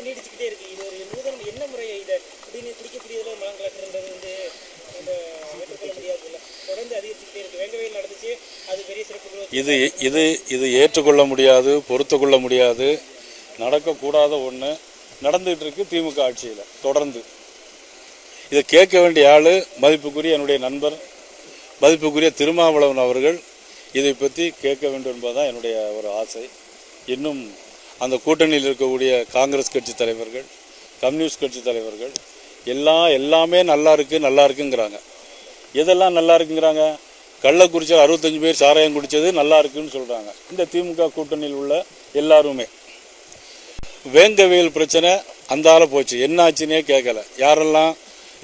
தொடர்ந்து நீடிச்சுக்கிட்டே இருக்குது இது ஒரு நூதனம் என்ன முறையை இதை அப்படின்னு குடிக்கக்கூடியதில் மலம் கலக்கிறது வந்து இது இது இது ஏற்றுக்கொள்ள முடியாது பொறுத்துக்கொள்ள முடியாது. நடக்கக்கூடாத ஒன்று நடந்துகிட்டு இருக்கு திமுக ஆட்சியில் தொடர்ந்து. இதை கேட்க வேண்டிய ஆள் மதிப்புக்குரிய என்னுடைய நண்பர் மதிப்புக்குரிய திருமாவளவன் அவர்கள். இதை பற்றி கேட்க வேண்டும் என்பதுதான் என்னுடைய ஒரு ஆசை. இன்னும் அந்த கூட்டணியில் இருக்கக்கூடிய காங்கிரஸ் கட்சி தலைவர்கள் கம்யூனிஸ்ட் கட்சி தலைவர்கள் எல்லாம் எல்லாமே நல்லா இருக்குது நல்லா இருக்குங்கிறாங்க. எதெல்லாம் நல்லா இருக்குங்கிறாங்க? கள்ளக்குறிச்சியில் அறுபத்தஞ்சு பேர் சாராயம் குடித்தது நல்லா இருக்குன்னு சொல்கிறாங்க இந்த திமுக கூட்டணியில் உள்ள எல்லாருமே. வேங்கவேல் பிரச்சனை அந்தால போச்சு. என்னாச்சுன்னே கேட்கல யாரெல்லாம்?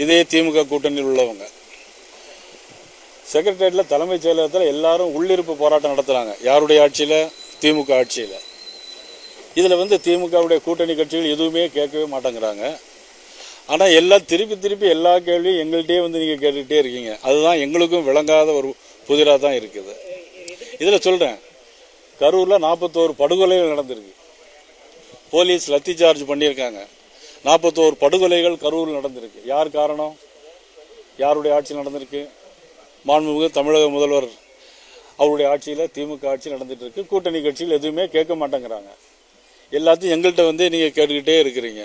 இதே திமுக கூட்டணியில் உள்ளவங்க. செக்ரட்டரியேட்டில் தலைமைச் செயலகத்தில் எல்லாரும் உள்ளிருப்பு போராட்டம் நடத்துகிறாங்க யாருடைய ஆட்சியில்? திமுக ஆட்சியில். இதில் வந்து திமுகவுடைய கூட்டணி கட்சிகள் எதுவுமே கேட்கவே மாட்டேங்கிறாங்க. ஆனால் எல்லாம் திருப்பி திருப்பி எல்லா கேள்வியும் எங்கள்கிட்டயே வந்து நீங்கள் கேட்டுக்கிட்டே இருக்கீங்க. அதுதான் எங்களுக்கும் விளங்காத ஒரு புதிராக தான் இருக்குது. இதில் சொல்கிறேன் கரூரில் நாற்பத்தோரு படுகொலைகள் நடந்திருக்கு. போலீஸ் லத்தி சார்ஜ் பண்ணியிருக்காங்க. நாற்பத்தோரு படுகொலைகள் கரூரில் நடந்திருக்கு. யார் காரணம்? யாருடைய ஆட்சி நடந்திருக்கு? மாண்புமிகு தமிழக முதல்வர் அவருடைய ஆட்சியில் திமுக ஆட்சி நடந்துட்டு இருக்கு. கூட்டணி கட்சிகள் எதுவுமே கேட்க மாட்டேங்கிறாங்க. எல்லாத்தையும் எங்கள்கிட்ட வந்து நீங்கள் கேட்டுக்கிட்டே இருக்கிறீங்க.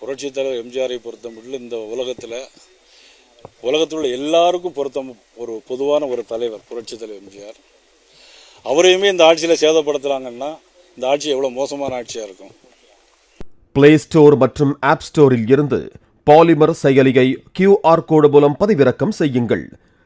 புரட்சித் தலைவர் எம்ஜிஆரை பொறுத்தமட்டில் இந்த உலகத்தில் உலகத்தில் உள்ள எல்லாருக்கும் பொருத்தம் ஒரு பொதுவான ஒரு தலைவர் புரட்சித் தலைவர் எம்ஜிஆர். அவரையுமே இந்த ஆட்சியில் சேதப்படுத்துகிறாங்கன்னா இந்த ஆட்சி எவ்வளோ மோசமான ஆட்சியாக இருக்கும். பிளே ஸ்டோர் மற்றும் ஆப் ஸ்டோரில் இருந்து பாலிமர் செயலியை கியூஆர் கோடு மூலம் பதிவிறக்கம் செய்யுங்கள்.